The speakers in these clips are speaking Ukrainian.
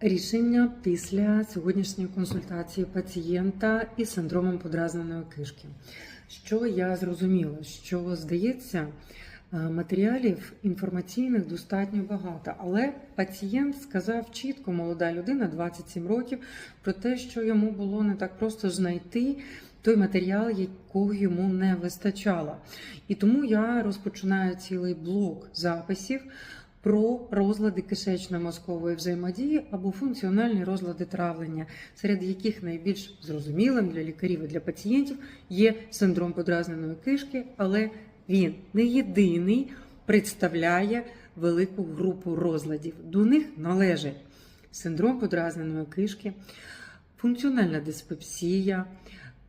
Рішення після сьогоднішньої консультації пацієнта із синдромом подразненої кишки. Що я зрозуміла, що здається, е, матеріалів інформаційних достатньо багато, але пацієнт сказав чітко, молода людина, 27 років, про те, що йому було не так просто знайти той матеріал, якого йому не вистачало. І тому я розпочинаю цілий блок записів про розлади кишечно-мозкової взаємодії або функціональні розлади травлення, серед яких найбільш зрозумілим для лікарів і для пацієнтів є синдром подразненої кишки, але він не єдиний представляє велику групу розладів. До них належить синдром подразненої кишки, функціональна диспепсія.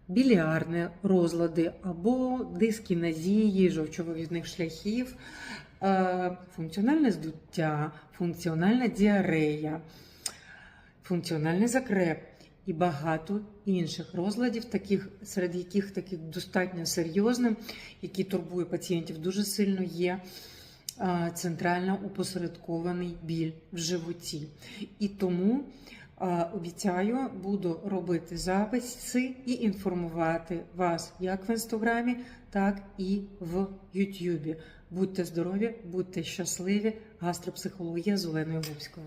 Біліарні розлади або дискінезії жовчовивідних шляхів, е, функціональне здуття, функціональна діарея, функціональний закреп і багато інших розладів, таких, серед яких таких достатньо серйозним, які турбує пацієнтів дуже сильно, є е, центрально упосередкований біль в животі. І тому обіцяю, буду робити записи і інформувати вас як в інстаграмі, так і в Ютубі. Будьте здорові, будьте щасливі. Гастропсихологія з Оленою Губською.